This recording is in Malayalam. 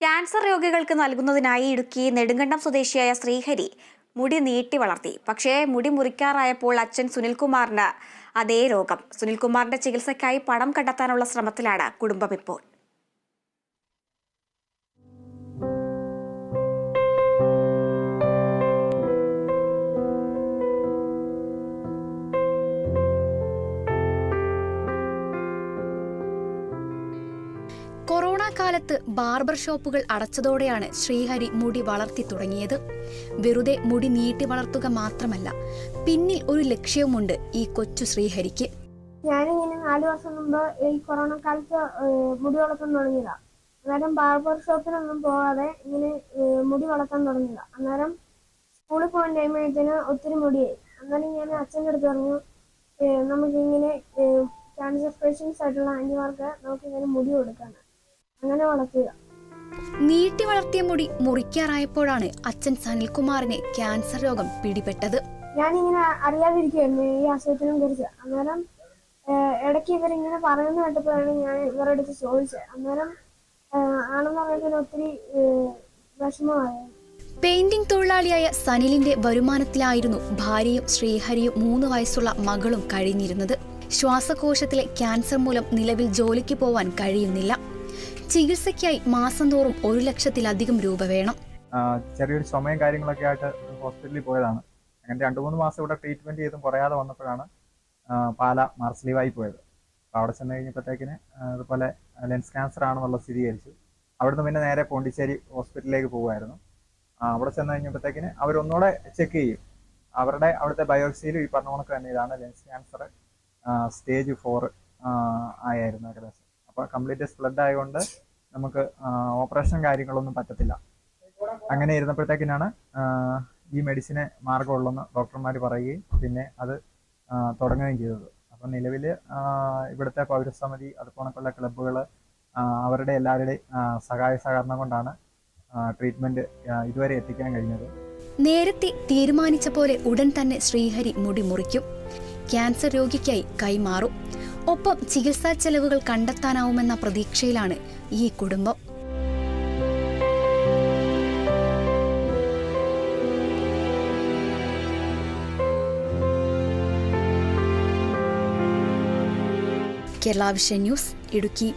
ക്യാൻസർ രോഗികൾക്ക് നൽകുന്നതിനായി ഇടുക്കി നെടുങ്കണ്ടം സ്വദേശിയായ ശ്രീഹരി മുടി നീട്ടി വളർത്തി. പക്ഷേ മുടി മുറിക്കാറായപ്പോൾ അച്ഛൻ സുനിൽകുമാറിന് അതേ രോഗം. സുനിൽകുമാറിന്റെ ചികിത്സയ്ക്കായി പണം കണ്ടെത്താനുള്ള ശ്രമത്തിലാണ് കുടുംബം ഇപ്പോൾ. കൊറോണ കാലത്ത് ബാർബർ ഷോപ്പുകൾ അടച്ചതോടെയാണ് ശ്രീഹരി മുടി വളർത്തി തുടങ്ങിയത്. വെറുതെ മുടി നീട്ടി വളർത്തുക മാത്രമല്ല പിന്നിൽ ഒരു ലക്ഷ്യവുമുണ്ട് ഈ കൊച്ചു ശ്രീഹരിക്ക്. ഞാനിങ്ങനെ നാലു വർഷം മുമ്പ് ഈ കൊറോണ കാലത്ത് മുടി വളർത്താൻ തുടങ്ങിയതാ. അന്നേരം ബാർബർ ഷോപ്പിനൊന്നും പോകാതെ ഇങ്ങനെ മുടി വളർത്താൻ തുടങ്ങിയതാ. അന്നേരം സ്കൂളിൽ പോകാൻ ആയതിന് ഒത്തിരി മുടിയായി. അന്നേരം ഞാൻ അച്ഛന്റെ അടുത്ത് പറഞ്ഞു നമുക്കിങ്ങനെ ക്യാൻസർ പേഷ്യൻസ് ആയിട്ടുള്ള ആന്റിമാർക്ക് നമുക്കിങ്ങനെ മുടി കൊടുക്കാണ് അങ്ങനെ വളർത്തിയതാ. നീട്ടി വളർത്തിയ മുടി മുറിക്കാറായപ്പോഴാണ് അച്ഛൻ സനിൽകുമാറിനെ ക്യാൻസർ രോഗം പിടിപെട്ടത്. ഞാനിങ്ങനെ അറിയാതിരിക്കുകയായിരുന്നു ഈ അസുഖത്തിനെ കുറിച്ച് അന്നേരം ഇടയ്ക്ക് ഇവരിങ്ങനെ പറയുന്ന കേട്ടപ്പോഴാണ് ഞാൻ ഇവരുടെ അടുത്ത് ചോദിച്ചത്. അന്നേരം ആണെന്ന് പറയുന്നതിന് ഒത്തിരി വിഷമമായി. വിഷമമായിരുന്നു പെയിന്റിംഗ് തൊഴിലാളിയായ സനിലിന്റെ വരുമാനത്തിലായിരുന്നു ഭാര്യയും ശ്രീഹരിയും മൂന്ന് വയസ്സുള്ള മകളും കഴിഞ്ഞിരുന്നത്. ശ്വാസകോശത്തിലെ ക്യാൻസർ മൂലം നിലവിൽ ജോലിക്ക് പോവാൻ കഴിയുന്നില്ല. ചികിത്സയ്ക്കായി മാസം തോറും ഒരു ലക്ഷത്തിലധികം രൂപ വേണം. ചെറിയൊരു ചുമയും കാര്യങ്ങളൊക്കെ ആയിട്ട് ഹോസ്പിറ്റലിൽ പോയതാണ്. അങ്ങനെ രണ്ട് മൂന്ന് മാസം ഇവിടെ ട്രീറ്റ്മെന്റ് ചെയ്തും കുറയാതെ വന്നപ്പോഴാണ് പാല മാർസ്ലീവായി ലീവായി പോയത്. അവിടെ ചെന്ന് കഴിഞ്ഞപ്പോഴത്തേക്കിന് അതുപോലെ ലെൻസ് ക്യാൻസർ ആണെന്നുള്ള സ്ഥിരീകരിച്ചു. അവിടുന്ന് പിന്നെ നേരെ പോണ്ടിച്ചേരി ഹോസ്പിറ്റലിലേക്ക് പോകുമായിരുന്നു. അവിടെ ചെന്ന് കഴിഞ്ഞപ്പോഴത്തേക്കിന് അവരൊന്നുകൂടെ ചെക്ക് ചെയ്യും. അവരുടെ അവിടുത്തെ ബയോപ്സിയിലും ഈ പറഞ്ഞ കണക്ക് തന്നെ ഇതാണ് ലെൻസ് ക്യാൻസർ സ്റ്റേജ് ഫോർ ആയിരുന്നു ഏകദേശം. അപ്പോൾ കംപ്ലീറ്റ് സ്പ്ലഡ് ആയതുകൊണ്ട് നമുക്ക് ഓപ്പറേഷൻ കാര്യങ്ങളൊന്നും പറ്റത്തില്ല. അങ്ങനെ ഇരുന്നപ്പോഴത്തേക്കിനാണ് ഈ മെഡിസിന് മാർഗമുള്ളെന്ന് ഡോക്ടർമാർ പറയുകയും പിന്നെ അത് തുടങ്ങുകയും ചെയ്തത്. അപ്പം നിലവിൽ ഇവിടുത്തെ പൗരസമിതി അതുപോണക്കുള്ള ക്ലബ്ബുകൾ അവരുടെ എല്ലാവരുടെയും സഹായ സഹകരണം കൊണ്ടാണ് ട്രീറ്റ്മെന്റ് ഇതുവരെ എത്തിക്കാൻ കഴിഞ്ഞത്. നേരത്തെ തീരുമാനിച്ച പോലെ ഉടൻ തന്നെ ശ്രീഹരി മുടി മുറിക്കും. ക്യാൻസർ രോഗിക്കായി കൈമാറും. ഒപ്പം ചികിത്സാ ചെലവുകൾ കണ്ടെത്താനാവുമെന്ന പ്രതീക്ഷയിലാണ് ഈ കുടുംബം. Kerala vision news Idukki.